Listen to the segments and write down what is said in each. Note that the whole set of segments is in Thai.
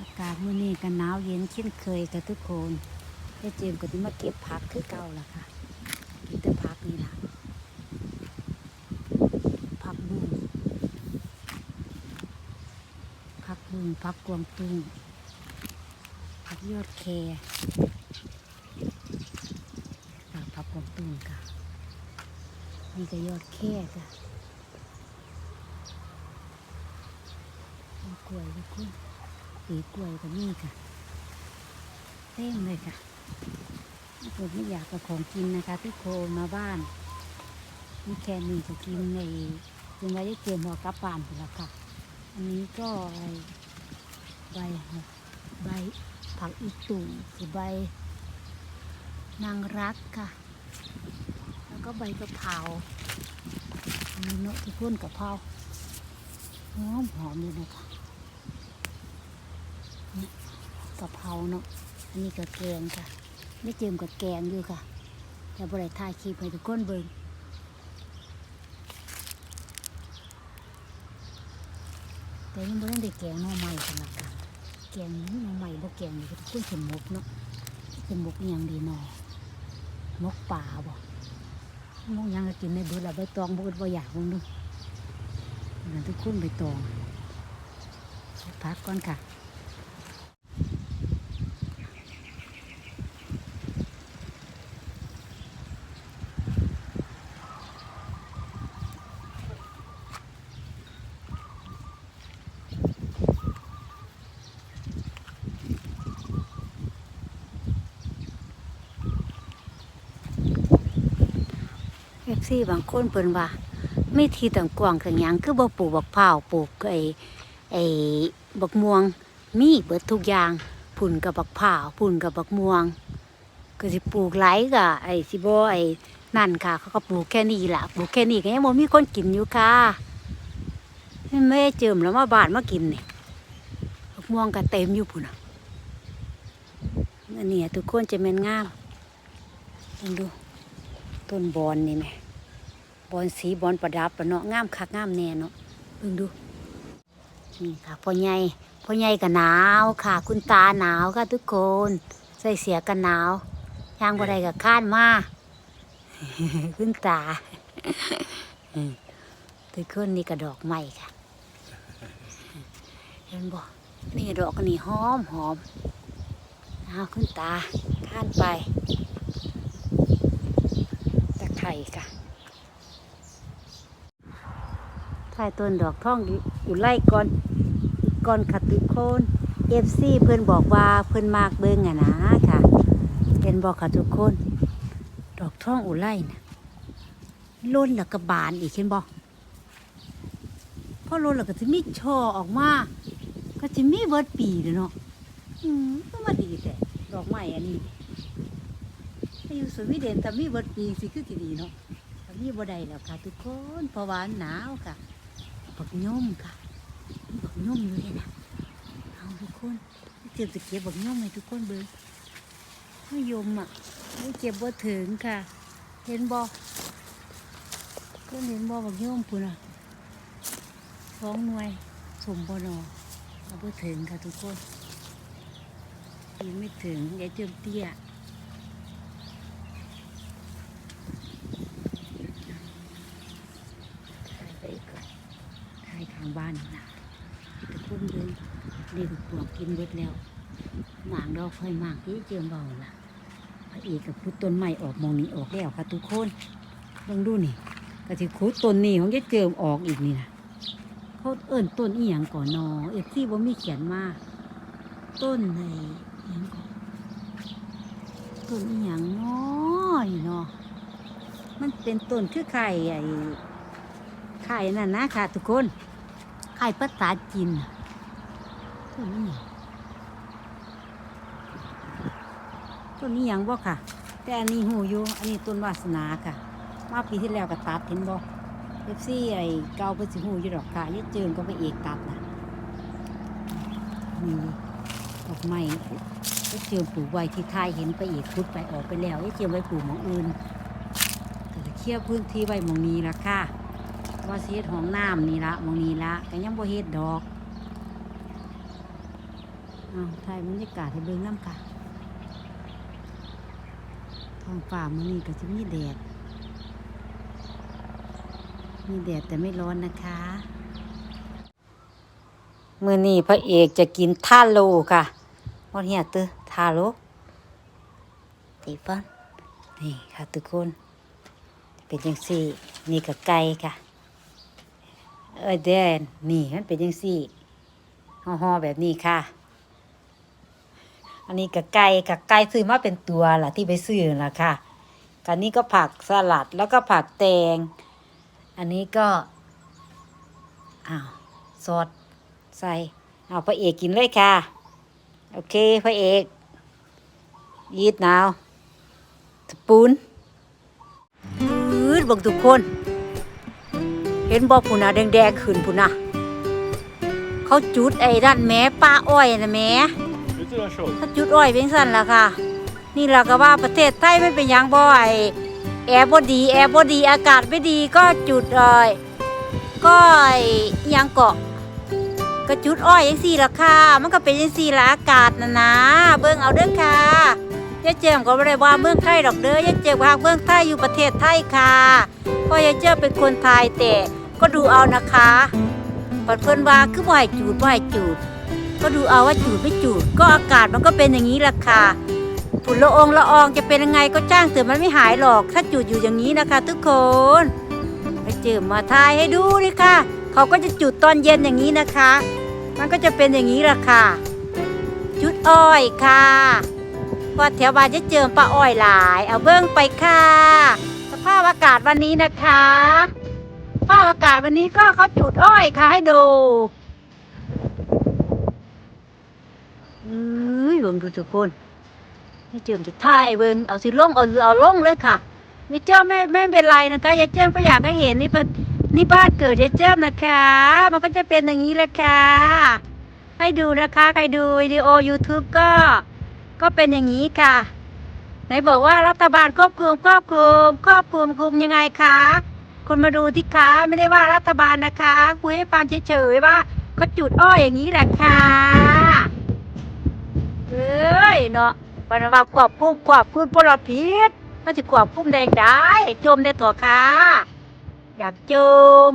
อากาศมื้อนี้ก็หนาวเย็นเช่นเคยกับทุกคนไอ้เจมก็ที่มาเก็บผักคือเก่าล่ะค่ะกินแต่ผักนี่ล่ะผักบุ้งผักบุ้งผักกวางตุ้งผักยอดแครค่ะผักกวางตุ้งค่ะนี่ก็ยอดแครค่ะมีกล้วยทุกคน ปีกล้วยก็มีค่ะเต็มเลยค่ะถ้าเกิดไม่อยากกับของกินนะคะทุกคมาบ้านมีแค่นี้จะกินในยังไงได้เตรียมหัวกลับบ้านไปแล้วค่ะ อันนี้ก็ใบใบใบผักอีตุ่มคือใบนางรักค่ะ แล้วก็ใบกะเพราอันนี้เนาะที่พ่นกะเพราหอมหอมเลยนะคะนี่ กะเพราเนาะ อันนี้ก็แกงค่ะ ไม่เจิมกับแกงอยู่ค่ะแต่บริถ่ายคลิปให้ทุกคนเบิ่งแต่ยังไม่ได้แกงหน่อไม้สำหรับกันแกงหน่อไม้บ่แกงนี่ทุกคนสมมกเนาะสมมกอย่างดีหนอมกป่าบ่มกยังก็กินในเบิดละใบตองบ่บ่อยากมึงดูทุกคนใบตองพักก่อนค่ะ ซีบางคนเปิ่นว่าไม่ทีต่างกว้างต่างหยังคือบ่ปลูกบักพร้าปลูกไอ้ไอ้บักม่วง มีเบิดทุกอย่างผุ่นกับบักพร้าวผุ่นกับบักม่วง ก็สิปลูกหลก็ไอ้สิบ่ไอ้นั่นค่ะ เขาก็ปลูกแค่นี้ล่ะปลูกแค่นี้ก็ยังบ่มีคนกินอยู่ค่ะแม่เจิมแล้วมาบาดมากินนี่บักม่วงก็เต็มอยู่พุ่นน่ะอันนี้ทุกคนจะแม่นงามลองดูต้นบอนนี่ไหม บอนสีบอนประดับปะเนาะงามคักงามแน่เนาะเบิ่งดูนี่ค่ะพ่อใหญ่พ่อใหญ่ก็หนาวค่ะ คุณตาหนาวค่ะทุกคน ใส่เสียกันหนาวย่างบ่ได้ก็ข้านมาคุณตาทุกคนนี่ก็ดอกไม้ค่ะเห็นบ่นี่ดอกนนี้หอมหอมเอาคุณตาข้านไปตะไคร่ค่ะ ถ่ายต้นดอกท่องอยู่ไล่ก่อนก่อนขัดทุกคนเอฟซีเพื่อนบอกว่าเพื่อนมากเบิ้งอะนะค่ะเป็นบอกค่ะทุกคนดอกท่องอุไล่นะล้นแล้วก็บานอีกเห็นบอกพอล้นแล้วก็จะมีช่อออกมาก็จะมีเบิร์ดปีเลยเนาะอืมก็มาดีแต่ดอกไม้อันนี้ไปอยู่สวีเดนแต่มีบดปีสิคือที่ดีเนาะแต่มีบ่ได้แล้วค่ะทุกคนเพราะว่าหนาวค่ะ บักย่อมค่ะบักย่อมอยู่เลยนะเอาทุกคนเตรียมจะเก็บบักย่อมให้ทุกคนเบิ่งไม่ยมอะไม่เก็บบ่ถึงค่ะ เห็นบ่ก็เห็นบ่บักย่อมปุ่นอะสองหน่วยสมบ่นอเอาบ่ถึงค่ะทุกคนยังไม่ถึงยายเจิมเตี้ย ถ่ายไปอีกก่อนถ่ายทางบ้านนี่นะตะคุ้มเดินเรียนปลวกกินเบิดแล้วหมางดอกไฟหมางที่เจียมเบาล่ะพระเอกกับพุดต้นใหม่ออกมองนี้ออกแล้วค่ะทุกคนลองดูนี่ก็ที่คุดต้นนี้ของยายเจิมออกอีกนี่นะเขาเอิ่นต้นอีหยังก่อนนอเอฟซีบ่มีเขียนมาต้นในหยังก่อนต้นอีหยังน้อยเนาะมันเป็นต้นคือไข่ไอ้ไข่นั่นนะค่ะทุกคน ไข่ภาษาจีนต้นนี้ต้นนี้ยังบ่ค่ะ แต่อันนี้หูอยู่ อันนี้ต้นวาสนาค่ะ มาปีที่แล้วก็ตัดเห็นบ่เอฟซี่ไอ้เกาไปสิหูอยู่ดอกค่ะยึดเจิงก็ไปเอกตัดนะนี่ดอกไม้ยึดเจิงปลูกไว้ที่ท้ายเห็นไปเอกพุดไปออกไปแล้วยึดเจิงไว้ปลูกหมองอื่นก็จะเคลียร์พื้นที่ไว้หมองนี้ละค่ะ ว่าสิเฮ็ดห้องน้ำนี่ละมองนี้ละก็ยังบ่เฮ็ดดอกเอาถ่ายบรรยากาศให้เบิ่งน้ำค่ะท้องฟ้ามื้อนี้ก็จะมีแดด มีแดดแต่ไม่ร้อนนะคะมื้อนี้พระเอกจะกินท่าโลค่ะวันเฮียเตอท่าโลตีฟันนี่ค่ะทุกคน เป็นจังซี่ นี่ก็ไก่ค่ะ เอ้ยแดนนี่มันเป็นจังซี่ห่อๆแบบนี้ค่ะ อันนี้กับไก่กับไก่ซื้อมาเป็นตัวล่ะที่ไปซื้อล่ะค่ะกันนี้ก็ผักสลัดแล้วก็ผักแตง อันนี้ก็อ้าวซอสใส่เอาพระเอกกินเลยค่ะ โอเคพระเอกยีดนาวสปูนอืดบอกทุกคน เห็นบ่ผุนะแดงแดงขึ้นผุนะเขาจุดไอ้ด้านแม้ป้าอ้อยนะแม้ถ้าจุดอ้อยเป็นสั่นละค่ะ นี่เราก็ว่าประเทศไทยไม่เป็นยังบ่อยแอร์บอดีแอร์บอดีอากาศไม่ดีก็จุดอ้อยก็ยังเกาะก็จุดอ้อยยังสี่ละค่ะ มันก็เป็นยังสี่ละอากาศนะนะ เบิ้งเอาเด้อค่ะย่าเจมก็บริว่าเมืองไทยดอกเด้อย่าเจมพากเมืองไทยอยู่ประเทศไทยค่ะเพ่าะยายเจมเป็นคนไทยแต่ ก็ดูเอานะคะปัดเพิ่นว่าคือบ่ให้จูดบ่ให้จูด ก็ดูเอาว่าจูดไม่จูด ก็อากาศมันก็เป็นอย่างนี้แหละค่ะฝุ่นละอองละอองจะเป็นยังไงก็จ้างเถอะมันไม่หายหรอก ถ้าจูดอยู่อย่างนี้นะคะ ทุกคนไปเจิมมาทายให้ดูดิค่ะ เขาก็จะจุดตอนเย็นอย่างนี้นะคะ มันก็จะเป็นอย่างนี้แหละค่ะ จุดอ้อยค่ะว่าแถวบ้านจะเจิมป้าอ้อยหลาย เอาเบิ้งไปค่ะ สภาพอากาศวันนี้นะคะ ภาพอากาศวันนี้ก็เขาจุดอ้อยค่ะให้ดูเอ้ยเบิ่งดูทุกคนไม่เจิมจะถ่ายเบิ่งเอาสิลงเอาเอาลงเลยค่ะไม่เจ้าไม่ไม่เป็นไรนะคะยายเจ้าก็อยากให้เห็นนี่เป็นนี่บ้านเกิดยายเจ้านะคะ มันก็จะเป็นอย่างนี้แหละค่ะ ให้ดูนะคะ ใครดูวิดีโอ YouTube ก็ ก็เป็นอย่างนี้ค่ะไหนบอกว่ารัฐบาลควบคุมควบคุมควบคุมคุมยังไงคะ คนมาดูที่ค้าไม่ได้ว่ารัฐบาลนะคะคุยให้ฟังเฉยๆว่าก็จุดอ้อยอย่างนี้แหละค่ะเอ้ยเนาะวันว่ากวบคุมกวบคุมพลอพิษมันจะกวบคุมแดงได้จมได้ตัวค่ะอยากจม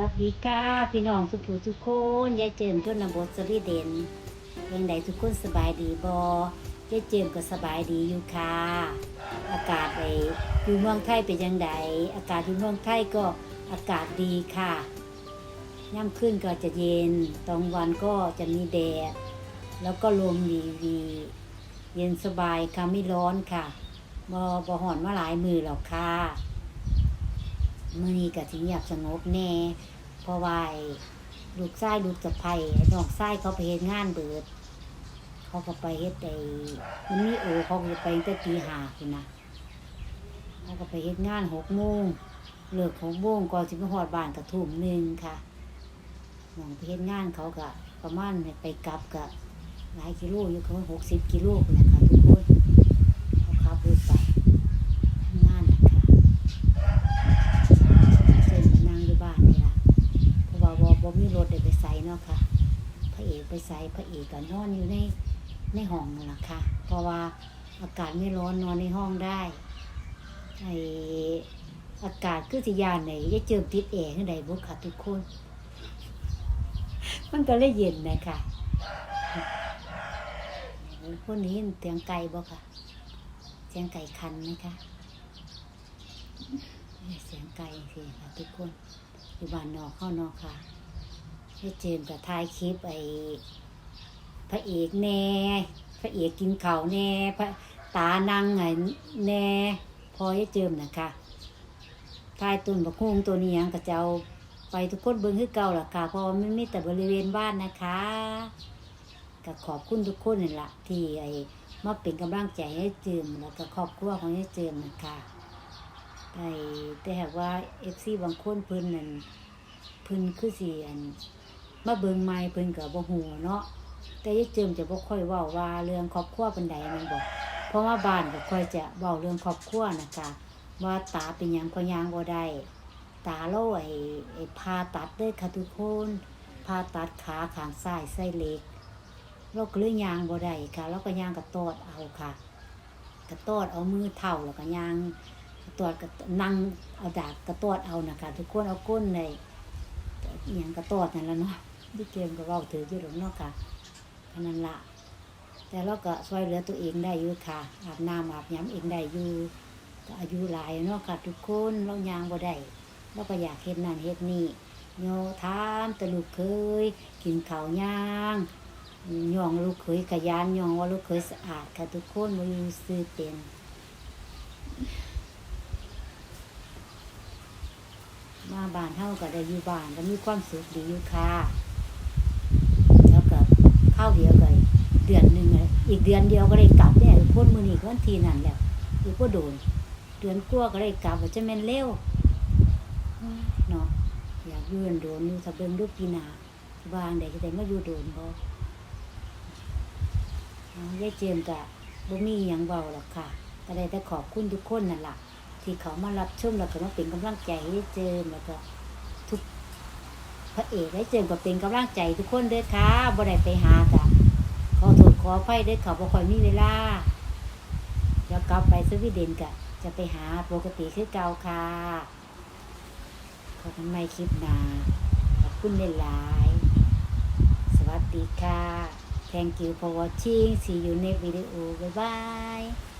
วัสดีค่ะพี่น้องสุขุทุกคนยายเจิมชนบทสวีเดนยังไดทุกคนสบายดีบอยายเจิมก็สบายดีอยู่ค่ะ อากาศในอยู่เมืองไทยเป็นยังไงอากาศอยู่เมืองไทยก็อากาศดีค่ะย่ำขึ้นก็จะเย็นตอนวันก็จะมีแดดแล้วก็ลมดีดีเย็นสบายค่ะไม่ร้อนค่ะบอบอหอนมาหลายมือหรอกค่ะ มื่อนี้ก็ถึงอยากสงบแน่เพราะว่าลูกไส้ลูกสะใภ้ไอ้น้องไส้เขาไปเฮ็ดงานเบิด เขาก็ไปเฮ็ดไอ้มันมีโอเขาก็ไปตั้งแต่ตีห้าคุณนะเขาก็ไปเฮ็ดงานหกโมงเลิกหกโมงก่อนสิไปหอดบ้านกระทุ่มหนึ่งค่ะน้องไปเฮ็ดงานเขาก็ประมาณไปกลับก็หลายกิโลอยู่เขาหกสิบกิโลคุณนะคะทุกคนเขาขับรถไปทำงานนะคะ เส้นมานั่งอยู่บ้านนี่ล่ะเพราะว่าบ่บ่มีรถได้ไปใส่เนาะค่ะ พระเอก ไปใส่พระเอกก็นอนอยู่ในในห้องนั่นแหละค่ะ เพราะว่าอากาศไม่ร้อนนอนในห้องได้ไออากาศคือสิยานไหนจะเจิมติดแอร์ขึ้นใดบุค่ะทุกคน มันก็เลยเย็นนะคะคนนี้เสียงไก่บ่ค่ะเสียงไก่คันไหมคะเสียงไก่สิค่ะทุกคนอยู่บ้านนอกเข้านอกค่ะ ได้เจมกับถ่ายคลิปไอ้พระเอกแน่พระเอกกินเข้าแน่พระตานางไงแน่พอได้เจิมนะคะถ่ายต้นบักฮุงตัวนี้ยังกระเจ้าไปทุกคนเบิ่งคือเก่าล่ะค่ะเพราะว่ามันมีแต่บริเวณบ้านนะคะก็ขอบคุณทุกคนนี่แหละที่ไอ้มาเป็นกำลังใจให้เจิมแล้วก็ครอบครัวของให้เจิมนะคะไอ้แต่หากว่าเอฟซีบางคนเพิ่นนั่นเพิ่นคือสิอัน มาเบิ่งใหม่เพิ่นก็บ่ฮู้เนาะแต่ยายเจิมจะบ่ค่อยเว้าว่าเรื่องครอบครัวปานใดแม่นบ่เพราะว่าบ้านก็ค่อยจะเว้าเรื่องครอบครัวนะคะว่าตาเป็นหยังก็ย่างบ่ได้ตาเราไอ้ไอ้ผ่าตัดเด้อค่ะทุกคนผ่าตัดขาข้างซ้ายใส่เหล็กเราก็เลยยางบ่ได้ค่ะเราก็ยางกระตอดเอาค่ะกระตอดเอามือเท่าแล้วก็ยางตรวจก็นั่งเอาดาบกระตอดเอานะคะทุกคนเอาก้นในอย่างกระตอดนั่นแหละเนาะ ที่เกมก็เว้าถืออยู่หรอกเนาะค่ะอันนั้นละแต่เราก็ช่วยเหลือตัวเองได้อยู่ค่ะ อาบน้ำอาบย้ำเองได้อยู่ก็อายุหลายเนาะค่ะทุกคนเรายางบ่ได้เราก็อยากเฮ็ดนั่นเฮ็ดนี่โยทามตะลูกเคย กินข้าวย่างย่องลูกเคยขยันย่องว่าลูกเคยสะอาดค่ะทุกคนบ่อยู่ซื้อเป็นมาบ้านเท่าก็ได้อยู่บ้านก็มีความสุขดีอยู่ค่ะ ข้าวเดียวก็เดือนหนึ่งอะอีกเดือนเดียวก็ได้กลับเนี่ยพ้นมือนี่ก็วันทีนั่นแหละอีกก็โดน เดือนกลัวก็ได้กลับว่าจะแม่นเร็วเนาะอยากยืนโดนอยู่ถ้าเบิ่งลูกปีนาวางได้ก็ได้มาอยู่โดนบ่เอยายเจมกะบ่มีหยังเบาหรอกค่ะก็ได้แต่ขอบคุณทุกคนนั่นแหละที่เขามารับชมแล้วก็มาเป็นกำลังใจให้เจมแล้วก็ พระเอกได้เจิมก็เป็นกำลังใจทุกคนเด้อค่ะบ่ได้ไปหากะขอโทษขออภัยเด้อค่ะบ่ค่อยมีเวลาแล้วกลับไปสวีเดนกะจะไปหาปกติคือเก่าค่ะขอบคุณไม่คลิปหนาขอบคุณหลายสวัสดีค่ะ Thank you for watching see you next video bye bye